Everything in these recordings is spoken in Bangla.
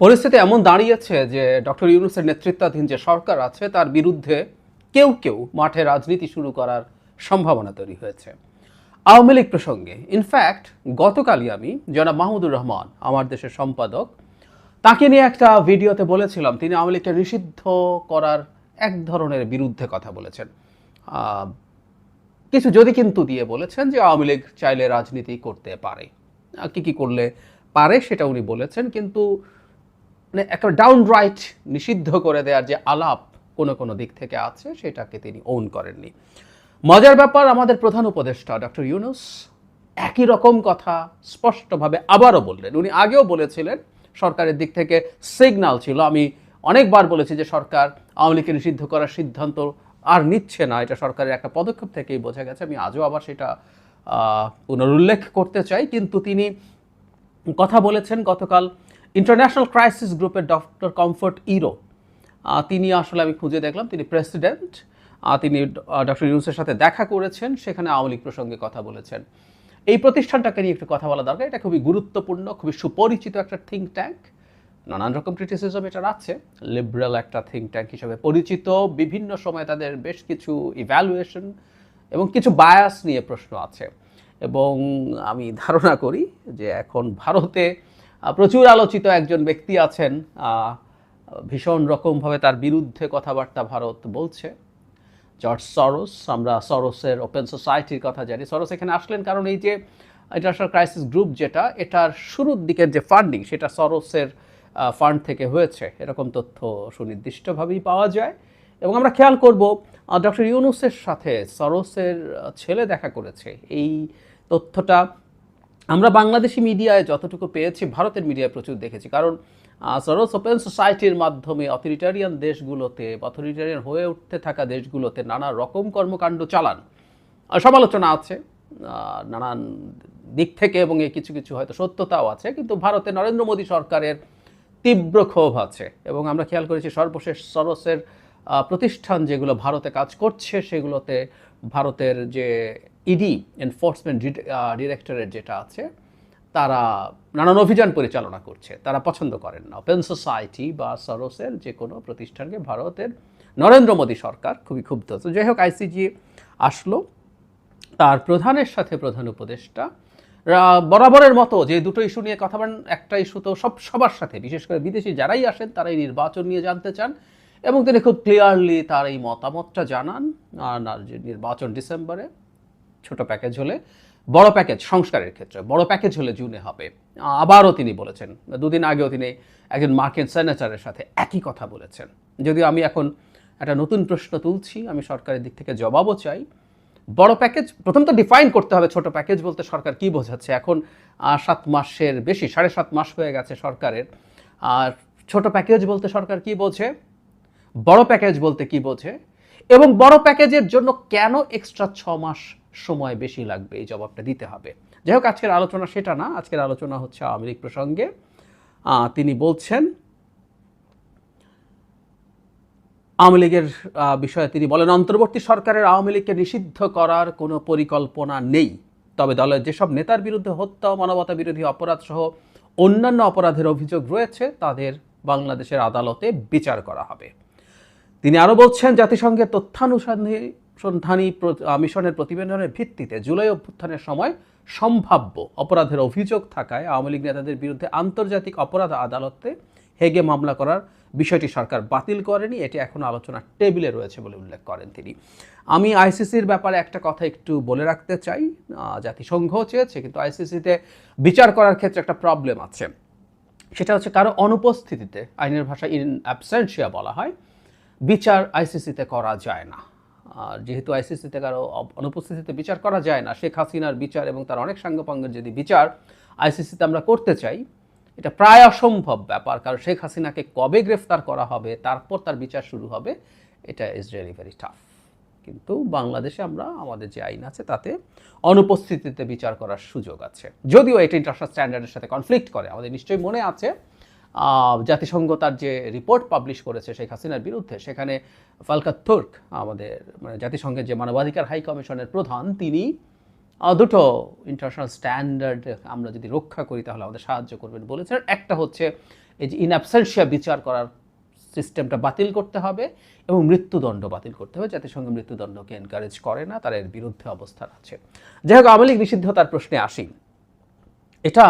পরিস্থিতি এমন দাঁড়িয়েছে যে ডক্টর ইউনুসের নেতৃত্বাধীন যে সরকার আছে, তার বিরুদ্ধে কেউ কেউ মাঠে রাজনীতি শুরু করার সম্ভাবনা তৈরি হয়েছে। আওয়ামী লীগ প্রসঙ্গে ইনফ্যাক্ট গতকালই আমি, জনাব মাহমুদুর রহমান, আমার দেশের সম্পাদক, তাকে নিয়ে একটা ভিডিওতে বলেছিলাম, তিনি আওয়ামী লীগকে নিষিদ্ধ করার এক ধরনের বিরুদ্ধে কথা বলেছেন। কিছু যদি কিন্তু দিয়ে বলেছেন যে আওয়ামী লীগ চাইলে রাজনীতি করতে পারে। কি কি করলে পারে সেটা উনি বলেছেন, কিন্তু মানে একটা ডাউন রাইট নিষিদ্ধ করে দেওয়ার যে আলাপ কোনো কোনো দিক থেকে আছে, সেটাকে তিনি ওন করেননি। মজার ব্যাপার, আমাদের প্রধান উপদেষ্টা ডক্টর ইউনুস একই রকম কথা স্পষ্টভাবে আবারও বললেন। উনি আগেও বলেছিলেন, সরকারের দিক থেকে সিগন্যাল ছিল। আমি অনেকবার বলেছি যে সরকার আওয়ামী লীগকে নিষিদ্ধ করার সিদ্ধান্ত আর নিচ্ছে না। এটা সরকারের একটা পদক্ষেপ থেকেই বোঝা গেছে। আমি আজও আবার সেটা পুনরুল্লেখ করতে চাই। কিন্তু তিনি কথা বলেছেন গতকাল ইন্টারন্যাশনাল ক্রাইসিস গ্রুপের ডক্টর কমফোর্ট ইরো তিনি আসলে আমি খুঁজে দেখলাম, তিনি প্রেসিডেন্ট তিনি ডক্টর ইউনুসের সাথে দেখা করেছেন, সেখানে আওয়ামী প্রসঙ্গে কথা বলেছেন। এই প্রতিষ্ঠানটাকে নিয়ে একটু কথা বলা দরকার, এটা খুবই গুরুত্বপূর্ণ, খুবই সুপরিচিত একটা থিঙ্ক ট্যাঙ্ক নানান রকম ক্রিটিসিজম এটার আছে লিবারেল একটা থিঙ্ক ট্যাঙ্ক হিসেবে পরিচিত, বিভিন্ন সময় তাদের বেশ কিছু ইভ্যালুয়েশন এবং কিছু বায়াস নিয়ে প্রশ্ন আছে। এবং আমি ধারণা করি যে এখন ভারতে প্রচুর আলোচিত একজন ব্যক্তি আছেন ভীষণ রকমভাবে তার বিরুদ্ধে কথাবার্তা ভারত বলছে। জর্জ সরোস, আমরা সরোসের ওপেন সোসাইটির কথা জানি। সরোস এখানে আসলেন কারণ এই যে ইন্টারন্যাশনাল ক্রাইসিস গ্রুপ যেটা, এটার শুরুর দিকের যে ফান্ডিং, সেটা সরোসের ফান্ড থেকে হয়েছে। এরকম তথ্য সুনির্দিষ্টভাবেই পাওয়া যায়। এবং আমরা খেয়াল করব ডক্টর ইউনুসের সাথে সরোসের ছেলে দেখা করেছে। এই তথ্যটা আমরা বাংলাদেশি মিডিয়ায় যতটুকু পেয়েছি, ভারতের মিডিয়ায় প্রচুর দেখেছি। কারণ সরস ওপেন সোসাইটির মাধ্যমে অথরিটারিয়ান দেশগুলোতে অথরিটারিয়ান হয়ে উঠতে থাকা দেশগুলোতে নানা রকম কর্মকাণ্ড চালান। সমালোচনা আছে নানান দিক থেকে এবং এর কিছু কিছু হয়তো সত্যতাও আছে, কিন্তু ভারতে নরেন্দ্র মোদী সরকারের তীব্র ক্ষোভ আছে। এবং আমরা খেয়াল করেছি সর্বশেষ সরসের প্রতিষ্ঠান যেগুলো ভারতে কাজ করছে, সেগুলোতে ভারতের যে ইডি এনফোর্সমেন্ট ডিরেক্টরের যেটা আছে, তারা নানান অভিযান পরিচালনা করছে। তারা পছন্দ করেন না। ওপেন সোসাইটি বা সরোসের যে কোনো প্রতিষ্ঠানকে ভারতের নরেন্দ্র মোদী সরকার খুবই ক্ষুব্ধ। তো যাই হোক আইসিজি আসলো। তার প্রধানের সাথে প্রধান উপদেষ্টা বরাবরের মতো যে দুটো ইস্যু নিয়ে কথা বলেন, একটা ইস্যু তো সব, সবার সাথে। বিশেষ করে বিদেশি যারাই আসেন, তারাই নির্বাচন নিয়ে জানতে চান। এবং তিনি খুব ক্লিয়ারলি তার এই মতামতটা জানান। আর যে নির্বাচন ডিসেম্বরে ছোট প্যাকেজ হলে, বড় প্যাকেজ সংস্কারের ক্ষেত্রে, বড় প্যাকেজ হলে জুনে হবে। আবারও তিনি বলেছেন, দুদিন আগেও তিনি একজন মার্কিন সেনেটারের সাথে একই কথা বলেছেন। যদিও আমি এখন একটা নতুন প্রশ্ন তুলছি, আমি সরকারের দিক থেকে জবাবও চাই। বড় প্যাকেজ প্রথম তো ডিফাইন করতে হবে ছোট প্যাকেজ বলতে সরকার কি বোঝাচ্ছে। এখন সাত মাসের বেশি, সাড়ে সাত মাস হয়ে গেছে সরকারের। আর ছোট প্যাকেজ বলতে সরকার কি বোঝে? বড় প্যাকেজ বলতে কি বোঝে? এবং বড় প্যাকেজের জন্য কেন এক্সট্রা ছ মাস সময় বেশি লাগবে, এই জবাবটা দিতে হবে। যাই হোক আজকের আলোচনা সেটা না, আজকের আলোচনা হচ্ছে আওয়ামী লীগ প্রসঙ্গে। তিনি বলছেন, আওয়ামী লীগের বিষয়ে তিনি বলেন, অন্তর্বর্তী সরকারের আওয়ামী লীগকে নিষিদ্ধ করার কোনো পরিকল্পনা নেই। তবে দলের যেসব নেতার বিরুদ্ধে হত্যা মানবতা বিরোধী অপরাধ সহ অন্যান্য অপরাধের অভিযোগ রয়েছে, তাদের বাংলাদেশের আদালতে বিচার করা হবে। তিনি আরও বলছেন, জাতিসংঘের তথ্যানুসন্ধানী আহ, মিশনের প্রতিবেদনের ভিত্তিতে জুলাই অভ্যুত্থানের সময় সম্ভাব্য অপরাধের অভিযোগ থাকায় আওয়ামী লীগ নেতাদের বিরুদ্ধে আন্তর্জাতিক অপরাধ আদালতে হেগে মামলা করার বিষয়টি সরকার বাতিল করেনি। এটি এখন আলোচনার টেবিলে রয়েছে বলে উল্লেখ করেন তিনি। আমি আইসিসির ব্যাপারে একটা কথা একটু বলে রাখতে চাই। জাতিসংঘ চেয়েছে কিন্তু আইসিসিতে বিচার করার ক্ষেত্রে একটা প্রবলেম আছে। সেটা হচ্ছে কারও অনুপস্থিতিতে আইনের ভাষা ইন অ্যাবসেন্সিয়া বলা হয় বিচার আইসিসিতে করা যায় না। আর যেহেতু আইসিসিতে কারও অনুপস্থিতিতে বিচার করা যায় না, শেখ হাসিনার বিচার এবং তার অনেক সাঙ্গপাঙ্গের যদি বিচার আইসিসিতে আমরা করতে চাই, এটা প্রায় অসম্ভব ব্যাপার। কারণ শেখ হাসিনাকে কবে গ্রেফতার করা হবে, তারপর তার বিচার শুরু হবে, এটা ইজ রিয়েলি ভেরি টাফ কিন্তু বাংলাদেশে আমরা, আমাদের যে আইন আছে, তাতে অনুপস্থিতিতে বিচার করার সুযোগ আছে। যদিও এটা ইন্টারন্যাশনাল স্ট্যান্ডার্ডের সাথে কনফ্লিক্ট করে, আমাদের নিশ্চয়ই মনে আছে জাতিসংঘ তার যে রিপোর্ট পাবলিশ করেছে শেখ হাসিনার বিরুদ্ধে, সেখানে ফালকা তুর্ক, আমাদের মানে জাতিসংঘের যে মানবাধিকার হাই কমিশনের প্রধান, তিনি দুটো ইন্টারন্যাশনাল স্ট্যান্ডার্ড আমরা যদি রক্ষা করি তাহলে আমাদের সাহায্য করবেন বলেছেন। একটা হচ্ছে এই যে ইন অ্যাবসেন্সিয়া বিচার করার সিস্টেমটা বাতিল করতে হবে এবং মৃত্যুদণ্ড বাতিল করতে হবে। জাতিসংঘ মৃত্যুদণ্ডকে এনকারেজ করে না, তার এর বিরুদ্ধে অবস্থান আছে। যাই হোক, আওয়ামী লীগ নিষিদ্ধতার প্রশ্নে আসি। এটা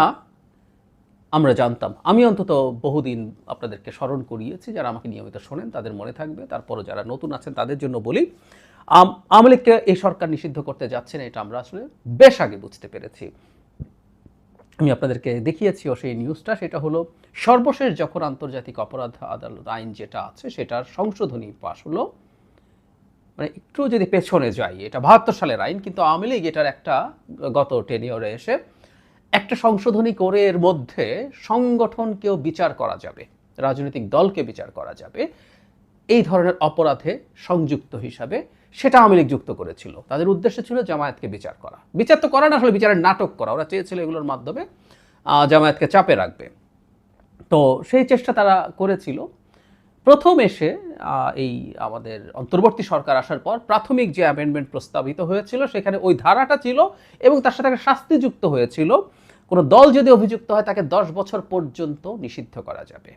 আমরা জানতাম। আমি অন্তত বহুদিন আপনাদেরকে স্মরণ করিয়েছি, যারা আমাকে নিয়মিত শোনেন তাদের মনে থাকবে। তারপরও যারা নতুন আছেন তাদের জন্য বলি আওয়ামী লীগকে এই সরকার নিষিদ্ধ করতে যাচ্ছে না, এটা আমরা আসলে বেশ আগে বুঝতে পেরেছি। আমি আপনাদেরকে দেখিয়েছিও সেই নিউজটা সেটা হলো, সর্বশেষ যখন আন্তর্জাতিক অপরাধ আদালত আইন যেটা আছে, সেটার সংশোধনী পাশ হলো মানে একটু যদি পেছনে যাই, এটা বাহাত্তর সালের আইন, কিন্তু আওয়ামী লীগ এটার একটা গত টেনিয়রে এসে একটা সংশোধনী করে এর মধ্যে সংগঠনকেও বিচার করা যাবে, রাজনৈতিক দলকে বিচার করা যাবে, এই ধরনের অপরাধে সংযুক্ত হিসাবে সেটা আওয়ামী লীগ যুক্ত করেছিল। তাদের উদ্দেশ্য ছিল জামায়াতকে বিচার করা। বিচার তো করা না, আসলে বিচারের নাটক করা। ওরা চেয়েছিল এগুলোর মাধ্যমে জামায়াতকে চাপে রাখবে। তো সেই চেষ্টা তারা করেছিল। প্রথম এসে এই আমাদের অন্তর্বর্তী সরকার আসার পর প্রাথমিক যে অ্যামেন্ডমেন্ট প্রস্তাবিত হয়েছিল, সেখানে ওই ধারাটা ছিল এবং তার সাথে একটা শাস্তি যুক্ত হয়েছিল। কোনো দল যদি অভিযুক্ত হয়, তাকে দশ বছর পর্যন্ত নিষিদ্ধ করা যাবে।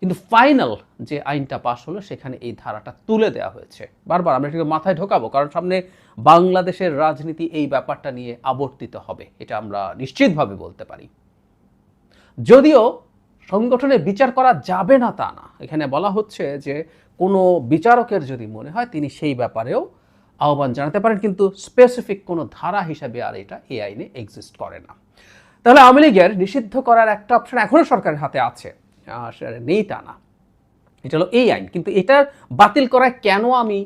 কিন্তু ফাইনাল যে আইনটা পাশ হলো, সেখানে এই ধারাটা তুলে দেওয়া হয়েছে। বারবার আমরা এটাকে মাথায় ঢোকাবো, কারণ সামনে বাংলাদেশের রাজনীতি এই ব্যাপারটা নিয়ে আবর্তিত হবে, এটা আমরা নিশ্চিতভাবে বলতে পারি। যদিও সংগঠনে বিচার করা যাবে না তা না। এখানে বলা হচ্ছে যে কোনো বিচারকের যদি মনে হয়, তিনি সেই ব্যাপারেও আহ্বান জানাতে পারেন, কিন্তু স্পেসিফিক কোনো ধারা হিসাবে আর এটা এই আইনে এক্সিস্ট করে না। তাহলে আওয়ামী লীগের নিষিদ্ধ করার একটা অপশন এখনও সরকারের হাতে আছে নেই তা না। এটা হলো এই আইন, কিন্তু এটার বাতিল করায় কেন আমি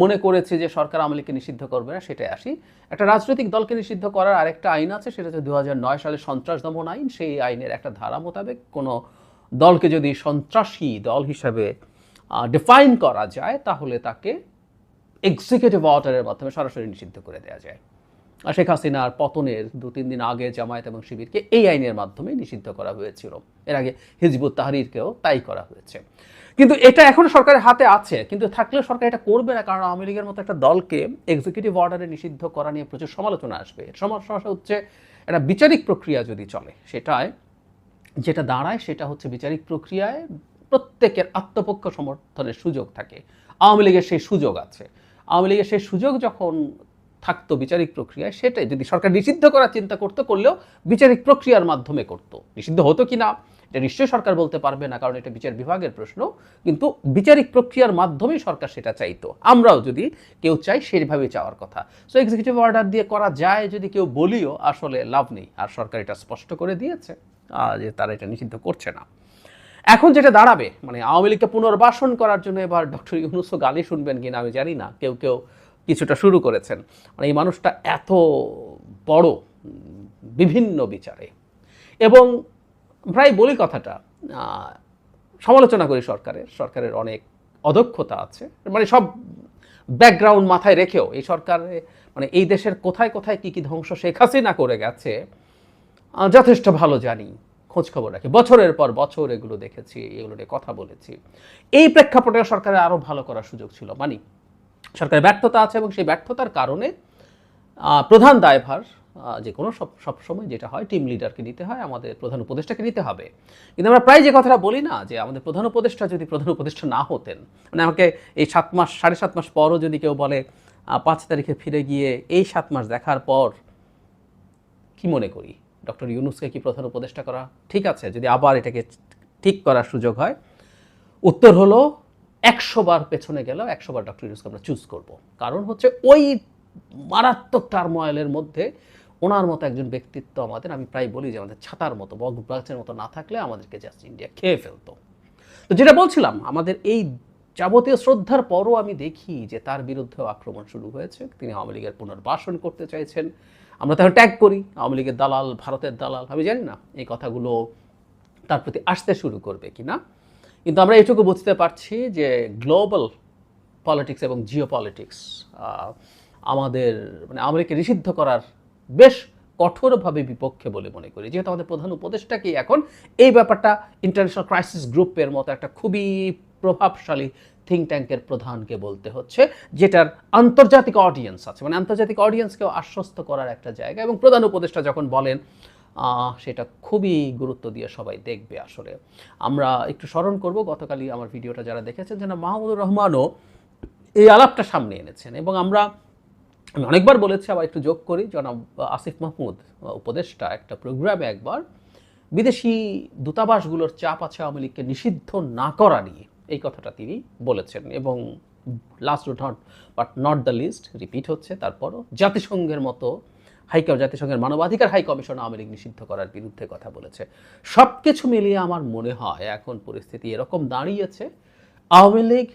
মনে করেছি যে সরকার আওয়ামী লীগকে নিষিদ্ধ করবে না, সেটাই আসি। একটা রাজনৈতিক দলকে নিষিদ্ধ করার আরেকটা আইন আছে, সেটা হচ্ছে দু সালের সন্ত্রাস দমন আইন। সেই আইনের একটা ধারা মোতাবেক কোনো দলকে যদি সন্ত্রাসী দল হিসাবে ডিফাইন করা যায়, তাহলে তাকে এক্সিকিউটিভ অর্ডারের মাধ্যমে সরাসরি নিষিদ্ধ করে দেওয়া যায়। আর শেখ হাসিনার পতনের দু, তিন দিন আগে জামায়াত এবং শিবিরকে এই আইনের মাধ্যমে নিষিদ্ধ করা হয়েছিল। এর আগে হিজবুত তাহরিরকেও তাই করা হয়েছে। কিন্তু এটা এখন সরকারের হাতে আছে, কিন্তু থাকলেও সরকার এটা করবে না, কারণ আওয়ামী লীগের মতো একটা দলকে এক্সিকিউটিভ অর্ডারে নিষিদ্ধ করা নিয়ে প্রচুর সমালোচনা আসবে। সমস্যা হচ্ছে, একটা বিচারিক প্রক্রিয়া যদি চলে, সেটায় যেটা দাঁড়ায় সেটা হচ্ছে বিচারিক প্রক্রিয়ায় প্রত্যেকের আত্মপক্ষ সমর্থনের সুযোগ থাকে। আওয়ামী লীগের সেই সুযোগ আছে। আওয়ামী লীগের সেই সুযোগ যখন থাকতো বিচারিক প্রক্রিয়ায় সেটাই যদি সরকার নিষিদ্ধ করার চিন্তা করতো, করলেও বিচারিক প্রক্রিয়ার মাধ্যমে করতো। নিষিদ্ধ হতো কি না, এটা নিশ্চয়ই সরকার বলতে পারবে না, কারণ এটা বিচার বিভাগের প্রশ্ন। কিন্তু বিচারিক প্রক্রিয়ার মাধ্যমেই সরকার সেটা চাইতো। আমরাও যদি কেউ চাই, সেইভাবেই চাওয়ার কথা। সো এক্সিকিউটিভ অর্ডার দিয়ে করা যায় যদি কেউ বলিও, আসলে লাভ নেই। আর সরকার এটা স্পষ্ট করে দিয়েছে যে তারা এটা নিষিদ্ধ করছে না। এখন যেটা দাঁড়াবে মানে আওয়ামী লীগকে পুনর্বাসন করার জন্য এবার ডক্টর ইউনুসও গালি শুনবেন কিনা আমি জানি না, কেউ কেউ কিছুটা শুরু করেছেন। মানে এই মানুষটা এত বড়, বিভিন্ন বিচারে। এবং প্রায় বলি কথাটা সমালোচনা করি সরকারের সরকারের অনেক অদক্ষতা আছে। মানে সব ব্যাকগ্রাউন্ড মাথায় রেখেও এই সরকারে মানে এই দেশের কোথায় কোথায় কী কী ধ্বংস শেখ হাসিনা করে গেছে যথেষ্ট ভালো জানি। খোঁজ খবর রাখি। বছরের পর বছর এগুলো দেখেছি, এগুলো নিয়ে কথা বলেছি। এই প্রেক্ষাপটে সরকারের আরও ভালো করার সুযোগ ছিল। মানি সরকারের ব্যর্থতা আছে এবং সেই ব্যর্থতার কারণে প্রধান দায়ভার যে কোনো সব সবসময় যেটা হয় টিম লিডারকে নিতে হয়, আমাদের প্রধান উপদেষ্টাকে নিতে হবে। কিন্তু আমরা প্রায় যে কথাটা বলি না, যে আমাদের প্রধান উপদেষ্টা যদি প্রধান উপদেষ্টা না হতেন মানে আমাকে এই সাত মাস, সাড়ে সাত মাস পরও যদি কেউ বলে পাঁচ তারিখে ফিরে গিয়ে এই সাত মাস দেখার পর, কি মনে করি? ডক্টর ইউনুসকে কি প্রধান উপদেষ্টা করা ঠিক আছে, যদি আবার এটাকে ঠিক করার সুযোগ হয়। উত্তর হলো, একশো বার পেছনে গেলেও একশো বার ডক্টর ইউনুসকে আমরা চুজ করব। কারণ হচ্ছে ওই মারাত্মক টার্ময়েলের মধ্যে ওনার মতো একজন ব্যক্তিত্ব আমাদের, আমি প্রায় বলি যে আমাদের ছাতার মতো বগ গাছের মতো না থাকলে আমাদেরকে জাস্ট ইন্ডিয়া খেয়ে ফেলতো। তো যেটা বলছিলাম, আমাদের এই যাবতীয় শ্রদ্ধার পরও আমি দেখি যে তার বিরুদ্ধেও আক্রমণ শুরু হয়েছে। তিনি আওয়ামী লীগের পুনর্বাসন করতে চাইছেন। আমরা তখন ট্যাগ করি। আওয়ামী লীগের দালাল, ভারতের দালাল, আমি জানি না, এই কথাগুলো তার প্রতি আসতে শুরু করবে কিনা। কিন্তু আমরা এটুকু বুঝতে পারছি যে গ্লোবাল পলিটিক্স এবং জিও পলিটিক্স আমাদের মানে আমেরিকা নিষিদ্ধ করার বেশ কঠোরভাবে বিপক্ষে বলে মনে করি। যেহেতু আমাদের প্রধান উপদেষ্টাকেই এখন, এই ব্যাপারটা ইন্টারন্যাশনাল ক্রাইসিস গ্রুপের মতো একটা খুবই প্রভাবশালী থিঙ্ক ট্যাঙ্কের প্রধানকে বলতে হচ্ছে, যেটার আন্তর্জাতিক অডিয়েন্স আছে। মানে আন্তর্জাতিক অডিয়েন্সকেও আশ্বস্ত করার একটা জায়গা এবং প্রধান উপদেষ্টা যখন বলেন সেটা খুবই গুরুত্ব দিয়ে সবাই দেখবে আসলে। আমরা একটু স্মরণ করব, গতকালই আমার ভিডিওটা যারা দেখেছেন যেন মাহমুদুর রহমানও এই আলাপটা সামনে এনেছেন এবং আমরা, আমি অনেকবার বলেছি, আবার একটু যোগ করি, জনাব আসিফ মাহমুদ, উপদেষ্টা একটা প্রোগ্রামে একবার, বিদেশি দূতাবাসগুলোর চাপ আছে আওয়ামী লীগকে নিষিদ্ধ না করা নিয়ে। এই কথাটা তিনি বলেছেন এবং last not but not the least repeat হচ্ছে, তারপরও জাতিসংঘের মতো হাই জাতিসংঘের মানবাধিকার হাই কমিশন আওয়ামী লীগ নিষিদ্ধ করার বিরুদ্ধে কথা বলেছে। সব কিছু মিলিয়ে আমার মনে হয় এখন পরিস্থিতি এরকম দাঁড়িয়েছে, আওয়ামী লীগ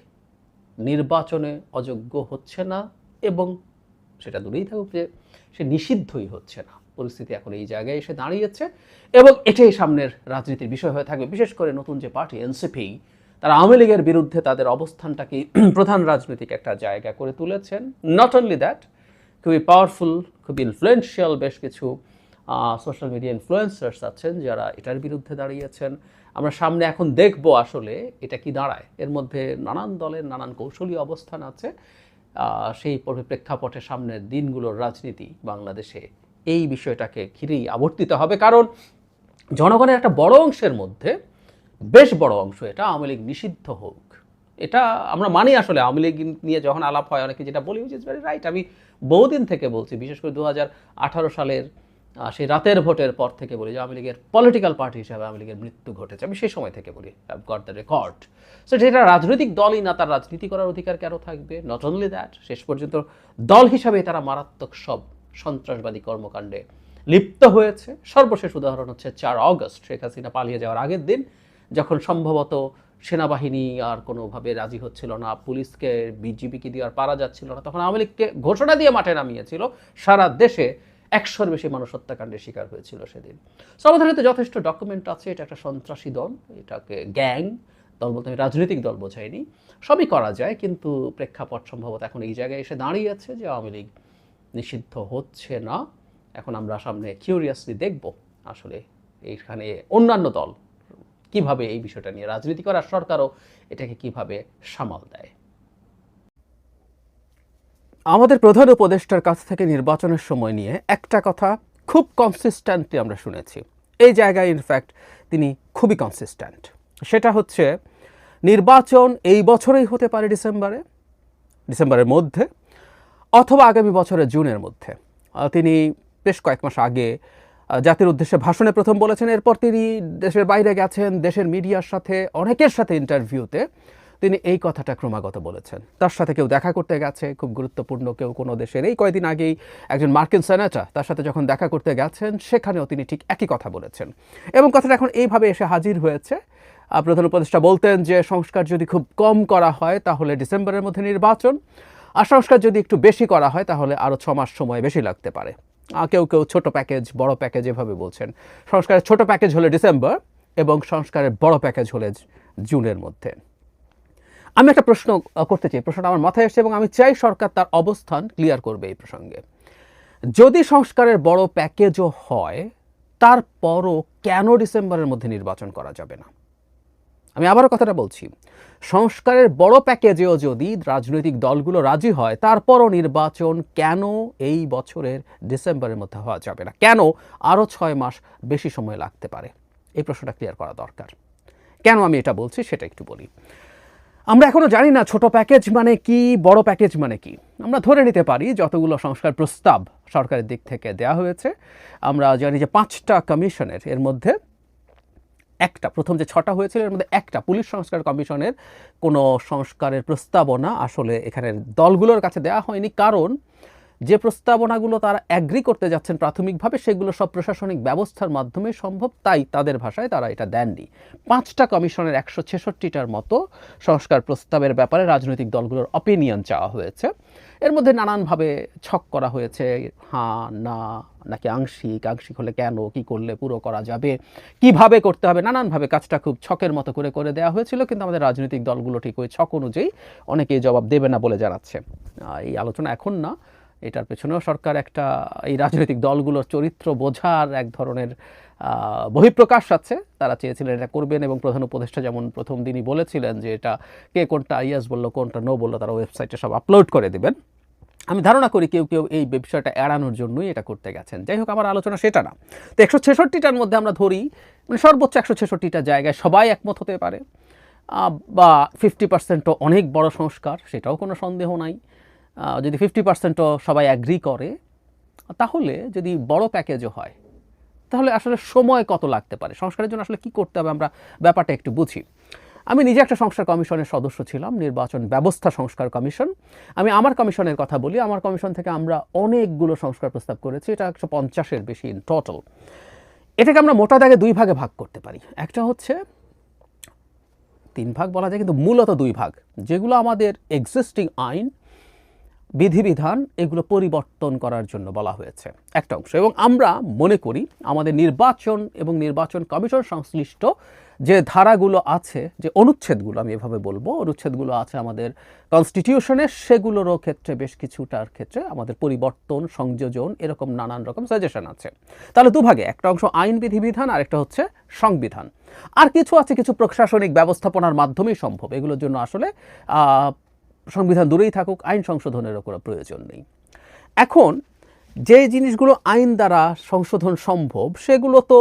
নির্বাচনে অযোগ্য হচ্ছে না এবং সেটা দূরেই থাকুক যে সে নিষিদ্ধই হচ্ছে না। পরিস্থিতি এখন এই জায়গায় এসে দাঁড়িয়েছে এবং এটাই সামনের রাজনীতির বিষয় হয়ে থাকবে। বিশেষ করে নতুন যে পার্টি এনসিপি তারা আওয়ামী লীগের বিরুদ্ধে তাদের অবস্থানটাকে প্রধান রাজনৈতিক একটা জায়গা করে তুলেছেন। নট অনলি দ্যাট খুবই পাওয়ারফুল খুবই ইনফ্লুয়েন্সিয়াল বেশ কিছু সোশ্যাল মিডিয়া ইনফ্লুয়েন্সার্স আছেন যারা এটার বিরুদ্ধে দাঁড়িয়েছেন। আমরা সামনে এখন দেখব আসলে এটা কি দাঁড়ায়। এর মধ্যে নানান দলের নানান কৌশলী অবস্থান আছে। সেই প্রেক্ষাপটে সামনের দিনগুলোর রাজনীতি বাংলাদেশে এই বিষয়টাকে ঘিরেই আবর্তিত হবে। কারণ জনগণের একটা বড় অংশের মধ্যে বেশ বড় অংশ, এটা আওয়ামী লীগ নিষিদ্ধ হোক। এটা আমরা মানি আসলে আওয়ামী লীগ নিয়ে যখন আলাপ হয়, অনেকে যেটা বলি ইজ ভেরি রাইট আমি বহুদিন থেকে বলছি, বিশেষ করে দু হাজার আঠারো সালের সেই রাতের ভোটের পর থেকে বলি যে আওয়ামী লীগের পলিটিক্যাল পার্টি হিসাবে আওয়ামী লীগের মৃত্যু ঘটেছে। আমি সেই সময় থেকে বলি গট দ্য রেকর্ড সো যেটা রাজনৈতিক দলই না, তার রাজনীতি করার অধিকার কেন থাকবে? নট অনলি দ্যাট শেষ পর্যন্ত দল হিসাবে তারা মারাত্মক সব সন্ত্রাসবাদী কর্মকাণ্ডে লিপ্ত হয়েছে। সর্বশেষ উদাহরণ হচ্ছে চার অগস্ট, শেখ হাসিনা পালিয়ে যাওয়ার আগের দিন যখন সম্ভবত সেনাবাহিনী আর কোনোভাবে রাজি হচ্ছিল না, পুলিশকে, বিজিবিকে দিয়ে আর পারা যাচ্ছিল না, তখন আওয়ামী লীগকে ঘোষণা দিয়ে মাঠে নামিয়েছিল। সারা দেশে একশোর বেশি মানুষ হত্যাকাণ্ডের শিকার হয়েছিল সেদিন। সো যথেষ্ট ডকুমেন্ট আছে, এটা একটা সন্ত্রাসী দল, এটাকে গ্যাং, দল বলতে আমি রাজনৈতিক দল বোঝাইনি, সবই করা যায়, কিন্তু প্রেক্ষাপট সম্ভবত এখন এই জায়গায় এসে দাঁড়িয়ে আছে যে আওয়ামী লীগ নিষিদ্ধ হচ্ছে না। এখন আমরা সামনে কিউরিয়াসলি দেখব আসলে এইখানে অন্যান্য দল কীভাবে এই বিষয়টা নিয়ে রাজনীতি করার সরকারও এটাকে কীভাবে সামাল দেয়? আমাদের প্রধান উপদেষ্টার কাছ থেকে নির্বাচনের সময় নিয়ে একটা কথা খুব কনসিস্ট্যান্টলি আমরা শুনেছি। এই জায়গায় ইনফ্যাক্ট তিনি খুবই কনসিস্ট্যান্ট সেটা হচ্ছে, নির্বাচন এই বছরেই হতে পারে ডিসেম্বরে, ডিসেম্বরের মধ্যে, অথবা আগামী বছরের জুনের মধ্যে। তিনি বেশ কয়েক মাস আগে জাতির উদ্দেশ্যে ভাষণে প্রথম বলেছেন, এরপর তিনি দেশের বাইরে গেছেন, দেশের মিডিয়ার সাথে, অনেকের সাথে ইন্টারভিউতে তিনি এই কথাটা ক্রমাগত বলেছেন। তার সাথে কেউ দেখা করতে গেছে, খুব গুরুত্বপূর্ণ, কেউ কোনো দেশের এই কয়েকদিন আগেই একজন মার্কিন সেনেটর তার সাথে যখন দেখা করতে গেছেন, সেখানেও তিনি ঠিক একই কথা বলেছেন। এবং কথাটা এখন এইভাবে এসে হাজির হয়েছে। প্রধান উপদেষ্টা বলতেন যে, সংস্কার যদি খুব কম করা হয়, তাহলে ডিসেম্বরের মধ্যে নির্বাচন। আর সংস্কার যদি একটু বেশি করা হয়, তাহলে আরও ছ মাস সময় বেশি লাগতে পারে। কেউ কেউ ছোট প্যাকেজ বড় প্যাকেজ এভাবে বলছেন। সংস্কারের ছোট প্যাকেজ হলে ডিসেম্বর এবং সংস্কারের বড় প্যাকেজ হলে জুনের মধ্যে। আমি একটা প্রশ্ন করতে চাই। প্রশ্নটা আমার মাথায় এসেছে এবং আমি চাই সরকার তার অবস্থান ক্লিয়ার করবে এই প্রসঙ্গে। যদি সংস্কারের বড় প্যাকেজও হয়, তারপরও কেন ডিসেম্বরের মধ্যে নির্বাচন করা যাবে না? আমি আবারও কথাটা বলছি। সংস্কারের বড় প্যাকেজেও যদি রাজনৈতিক দলগুলো রাজি হয়, তারপরও নির্বাচন কেন এই বছরের ডিসেম্বরের মধ্যে হওয়া যাবে না? কেন আরও ছয় মাস বেশি সময় লাগতে পারে? এই প্রশ্নটা ক্লিয়ার করা দরকার। কেন আমি এটা বলছি সেটা একটু বলি। আমরা এখনও জানি না ছোট প্যাকেজ মানে কি, বড় প্যাকেজ মানে কি। আমরা ধরে নিতে পারি যতগুলো সংস্কার প্রস্তাব সরকারের দিক থেকে দেয়া হয়েছে। আমরা জানি যে পাঁচটা কমিশনের এর মধ্যে একটা, প্রথম যে ছটা হয়েছিল, এর মধ্যে একটা পুলিশ সংস্কার কমিশনের কোনো সংস্কারের প্রস্তাবনা আসলে এখানের দলগুলোর কাছে দেওয়া হয়নি। কারণ যে প্রস্তাবনাগুলো তারা অ্যাগ্রি করতে যাচ্ছেন প্রাথমিকভাবে, সেগুলো সব প্রশাসনিক ব্যবস্থার মাধ্যমে সম্ভব, তাই তাদের ভাষায় তারা এটা দেননি। পাঁচটা কমিশনের একশো ছেষট্টিটার মতো সংস্কার প্রস্তাবের ব্যাপারে রাজনৈতিক দলগুলোর অপিনিয়ন চাওয়া হয়েছে। এর মধ্যে নানানভাবে ছক করা হয়েছে হ্যাঁ না, নাকি আংশিক আংশিক হলে কেন, কি করলে পুরো করা যাবে, কীভাবে করতে হবে, নানানভাবে কাজটা খুব ছকের মতো করে করে দেওয়া হয়েছিল, কিন্তু আমাদের রাজনৈতিক দলগুলো ঠিক ওই ছক অনুযায়ী অনেকেই জবাব দেবে না বলে জানাচ্ছে। এই আলোচনা এখন না। এটার পেছনেও সরকার একটা, এই রাজনৈতিক দলগুলোর চরিত্র বোঝার এক ধরনের বহিঃপ্রকাশ আছে। তারা চেয়েছিলেন এটা করবেন এবং প্রধান উপদেষ্টা যেমন প্রথম দিনই বলেছিলেন যে এটা কে কোনটা ইয়েস বলল, কোনটা নো বলল, তারা ওয়েবসাইটে সব আপলোড করে দেবেন। আমি ধারণা করি কেউ কেউ এই বিষয়টা এড়ানোর জন্যই এটা করতে গেছেন। যাই হোক, আমার আলোচনা সেটা না। তো একশো ছেষট্টিটার মধ্যে আমরা ধরি মানে সর্বোচ্চ একশো ছেষট্টিটা জায়গায় সবাই একমত হতে পারে। বা ফিফটি পার্সেন্টও অনেক বড় সংস্কার, সেটাও কোনো সন্দেহ নাই। যদি ফিফটি পার্সেন্টও সবাই অ্যাগ্রি করে, তাহলে যদি বড় প্যাকেজও হয়, তাহলে আসলে সময় কত লাগতে পারে? সংস্কারের জন্য আসলে কি করতে হবে? আমরা ব্যাপারটা একটু বুঝি। আমি নিজে একটা সংস্কার কমিশনের সদস্য ছিলাম, নির্বাচন ব্যবস্থা সংস্কার কমিশন। আমি আমার কমিশনের কথা বলি। আমার কমিশন থেকে আমরা অনেকগুলো সংস্কার প্রস্তাব করেছি। এটা একশো পঞ্চাশের বেশি ইন টোটাল এটাকে আমরা মোটা দাগে দুই ভাগে ভাগ করতে পারি। একটা হচ্ছে, তিন ভাগ বলা যায়, কিন্তু মূলত দুই ভাগ। যেগুলো আমাদের এক্সিস্টিং আইন বিধিবিধান এগুলো পরিবর্তন করার জন্য বলা হয়েছে। একটা অংশ। এবং আমরা মনে করি আমাদের নির্বাচন এবং নির্বাচন কমিশন সংশ্লিষ্ট যে ধারাগুলো আছে, যে অনুচ্ছেদগুলো, আমি এভাবে বলব, অনুচ্ছেদগুলো আছে আমাদের কনস্টিটিউশনে সেগুলোরও ক্ষেত্রে বেশ কিছুটার ক্ষেত্রে আমাদের পরিবর্তন, সংযোজন এরকম নানান রকম সাজেশন আছে। তাহলে দুভাগে, একটা অংশ আইন বিধিবিধান আর একটা হচ্ছে সংবিধান। আর কিছু আছে, কিছু প্রশাসনিক ব্যবস্থাপনার মাধ্যমেই সম্ভব। এগুলোর জন্য আসলে সংবিধান দূরেই থাকুক, আইন সংশোধনেরও কোনো প্রয়োজন নেই। এখন যে জিনিসগুলো আইন দ্বারা সংশোধন সম্ভব, সেগুলো তো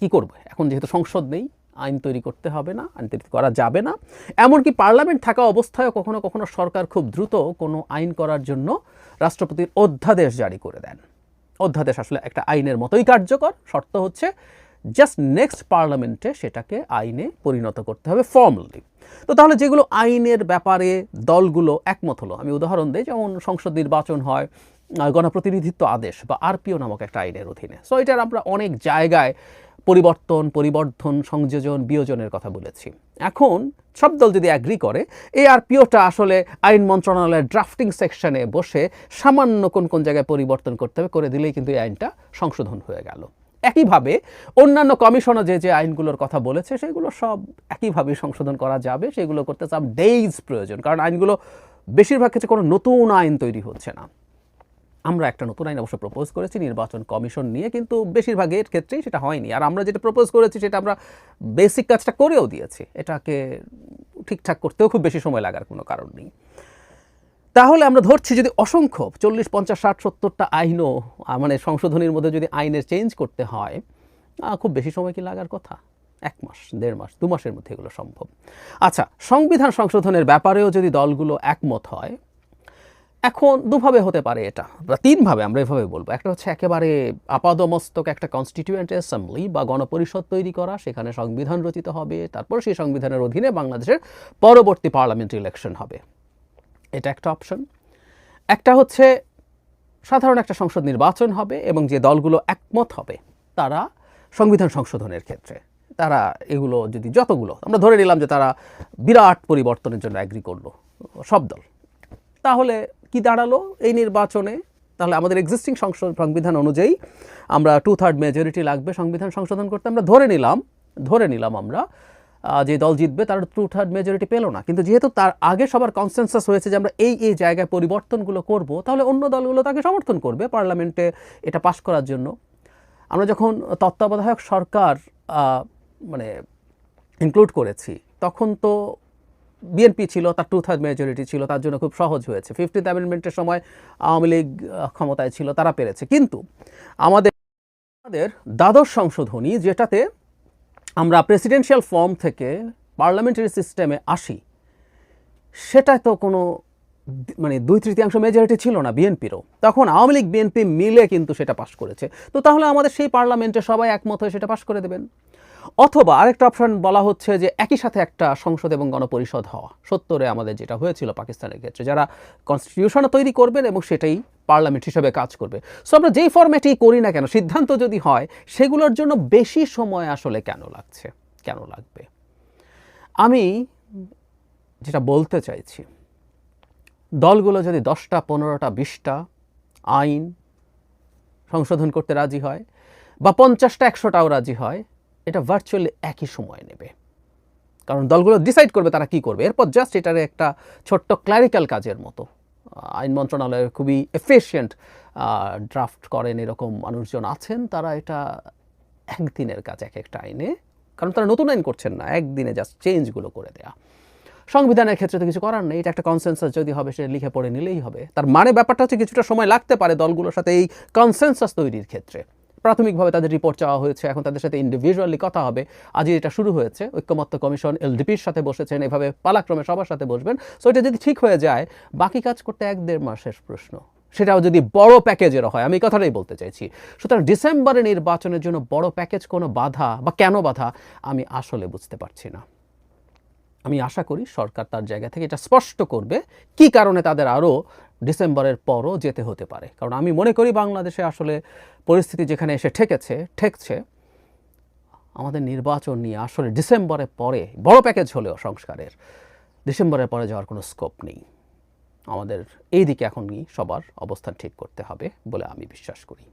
কি করবে? এখন যেহেতু সংসদ নেই, আইন তৈরি করতে হবে না, আইন তৈরি করা যাবে না। এমনকি পার্লামেন্ট থাকা অবস্থায়ও কখনো কখনো সরকার খুব দ্রুত কোনো আইন করার জন্য রাষ্ট্রপতির অধ্যাদেশ জারি করে দেন। অধ্যাদেশ আসলে একটা আইনের মতোই কার্যকর, শর্ত হচ্ছে জাস্ট নেক্সট পার্লামেন্টে সেটাকে আইনে পরিণত করতে হবে ফর্মালি তো তাহলে যেগুলো আইনের ব্যাপারে দলগুলো একমত হলো, আমি উদাহরণ দিই, যেমন সংসদ নির্বাচন হয় গণপ্রতিনিধিত্ব আদেশ বা আরপিও নামক একটা আইনের অধীনে। সো এটার আমরা অনেক জায়গায় পরিবর্তন, পরিবর্ধন, সংযোজন, বিয়োজনের কথা বলেছি। এখন সব দল যদি অ্যাগ্রি করে, এই আরপিওটা আসলে আইন মন্ত্রণালয়ের ড্রাফটিং সেকশনে বসে সামান্য কোন কোন জায়গায় পরিবর্তন করতে হবে, করে দিলেই কিন্তু এই আইনটা সংশোধন হয়ে গেল। একইভাবে অন্যান্য কমিশনও যে যে আইনগুলোর কথা বলেছে, সেগুলো সব একইভাবে সংশোধন করা যাবে, সেগুলো করতে সাম ডেইজ প্রয়োজন। কারণ আইনগুলো বেশিরভাগ ক্ষেত্রে কোনো নতুন আইন তৈরি হচ্ছে না। আমরা একটা নতুন আইন অবশ্য প্রপোজ করেছি, নির্বাচন কমিশন নিয়ে, কিন্তু বেশিরভাগের ক্ষেত্রেই সেটা হয়নি। আর আমরা যেটা প্রপোজ করেছি, সেটা আমরা বেসিক কাজটা করেও দিয়েছি। এটাকে ঠিকঠাক করতেও খুব বেশি সময় লাগার কোনো কারণ নেই। তাহলে আমরা ধরছি যদি অসংখ্য, চল্লিশ, পঞ্চাশ, ষাট, সত্তরটা আইনও মানে সংশোধনীর মধ্যে যদি আইনের চেঞ্জ করতে হয় খুব বেশি সময় কি লাগার কথা? এক মাস, দেড় মাস, দু মাসের মধ্যে এগুলো সম্ভব। আচ্ছা সংবিধান সংশোধনের ব্যাপারেও যদি দলগুলো একমত হয়, এখন দুভাবে হতে পারে এটা, বা তিনভাবে আমরা এভাবে বলব। একটা হচ্ছে একেবারে আপাদমস্তক একটা কনস্টিটিউয়েন্ট অ্যাসেম্বলি বা গণপরিষদ তৈরি করা, সেখানে সংবিধান রচিত হবে, তারপর সেই সংবিধানের অধীনে বাংলাদেশের পরবর্তী পার্লামেন্ট ইলেকশন হবে। এটা একটা অপশন একটা হচ্ছে সাধারণ একটা সংসদ নির্বাচন হবে এবং যে দলগুলো একমত হবে, তারা সংবিধান সংশোধনের ক্ষেত্রে, তারা এগুলো যদি যতগুলো, আমরা ধরে নিলাম যে তারা বিরাট পরিবর্তনের জন্য অ্যাগ্রি করল, সব দল। তাহলে কি দাঁড়াল এই নির্বাচনে? তাহলে আমাদের এক্সিস্টিং সংবিধান অনুযায়ী আমরা টু থার্ড মেজরিটি লাগবে সংবিধান সংশোধন করতে। আমরা ধরে নিলাম ধরে নিলাম আমরা যে দল জিতবে তারা টু থার্ড মেজরিটি পেল না। কিন্তু যেহেতু তার আগে সবার কনসেনসাস হয়েছে যে আমরা এই এই জায়গায় পরিবর্তনগুলো করব, তাহলে অন্য দলগুলো তাকে সমর্থন করবে পার্লামেন্টে এটা পাশ করার জন্য। আমরা যখন তত্ত্বাবধায়ক সরকার মানে ইনক্লুড করেছি, তখন তো বিএনপি ছিল, তার টু থার্ড মেজরিটি ছিল, তার জন্য খুব সহজ হয়েছে। ফিফটিথ অ্যামেন্ডমেন্টের সময় আওয়ামী লীগ ক্ষমতায় ছিল, তারা পেরেছে। কিন্তু আমাদের আমাদের দ্বাদশ সংশোধনী যেটাতে আমরা প্রেসিডেন্সিয়াল ফর্ম থেকে পার্লামেন্টারি সিস্টেমে আসি সেটা তো কোনো মানে দুই তৃতীয়াংশ মেজরিটি ছিল না বিএনপিরও তখন আওয়ামী লীগ বিএনপি মিলে কিন্তু সেটা পাশ করেছে। তো তাহলে আমাদের সেই পার্লামেন্টে সবাই একমত হয়ে সেটা পাশ করে দেবেন। অথবা আরেকটা অপশন বলা হচ্ছে যে একই সাথে একটা সংসদ এবং গণপরিষদ হওয়া। সত্তরে আমাদের যেটা হয়েছিল পাকিস্তানের ক্ষেত্রে, যারা কনস্টিটিউশনও তৈরি করবেন এবং সেটাই পার্লামেন্ট হিসেবে কাজ করবে। সো আমরা যেই ফরম্যাটেই করি না কেন, সিদ্ধান্ত যদি হয়, সেগুলোর জন্য বেশি সময় আসলে কেন লাগছে? কেন লাগবে? আমি যেটা বলতে চাইছি, দলগুলো যদি দশটা, পনেরোটা, বিশটা আইন সংশোধন করতে রাজি হয় বা পঞ্চাশটা, একশোটাও রাজি হয় এটা ভার্চুয়ালি একই সময় নেবে। কারণ দলগুলো ডিসাইড করবে তারা কি করবে। এরপর জাস্ট এটার একটা ছোট্ট ক্লারিক্যাল কাজের মতো। আইন মন্ত্রণালয়ের খুবই এফিশিয়েন্ট ড্রাফট করেন এরকম মানুষজন আছেন। তারা এটা একদিনের কাজ, এক একটা আইনে। কারণ তারা নতুন আইন করছেন না, একদিনে জাস্ট চেঞ্জগুলো করে দেয়া। সংবিধানের ক্ষেত্রে তো কিছু করার নেই। এটা একটা কনসেনসাস যদি হবে সেটা লিখে পড়ে নিলেই হবে। তার মানে ব্যাপারটা হচ্ছে কিছুটা সময় লাগতে পারে দলগুলোর সাথে এই কনসেনসাস তৈরির ক্ষেত্রে। প্রাথমিকভাবে তাদের রিপোর্ট চাওয়া হয়েছে। এখন তাদের সাথে ইন্ডিভিজুয়ালি কথা হবে। আজই এটা শুরু হয়েছে। ঐক্যমত্য কমিশন এলডিপির সাথে বসেছেন। এভাবে পালাক্রমে সবার সাথে বসবেন। সো এটা যদি ঠিক হয়ে যায়, বাকি কাজ করতে এক দেড় মাসের প্রশ্ন। সেটাও যদি বড় প্যাকেজের হয়, আমি কথাটাই বলতে চাইছি। সুতরাং ডিসেম্বরে নির্বাচনের জন্য বড় প্যাকেজ কোনো বাধা বা কেন বাধা, আমি আসলে বুঝতে পারছি না। আমি আশা করি সরকার তার জায়গা থেকে এটা স্পষ্ট করবে কি কারণে তাদের আরও ডিসেম্বরের পরও যেতে হতে পারে। কারণ আমি মনে করি বাংলাদেশে আসলে পরিস্থিতি যেখানে এসে ঠেকেছে, ঠেকছে, আমাদের নির্বাচন নিয়ে আসলে ডিসেম্বরের পরে, বড় প্যাকেজ হলেও সংস্কারের, ডিসেম্বরের পরে যাওয়ার কোনো স্কোপ নেই। আমাদের এই দিকে এখনই সবার অবস্থান ঠিক করতে হবে বলে আমি বিশ্বাস করি।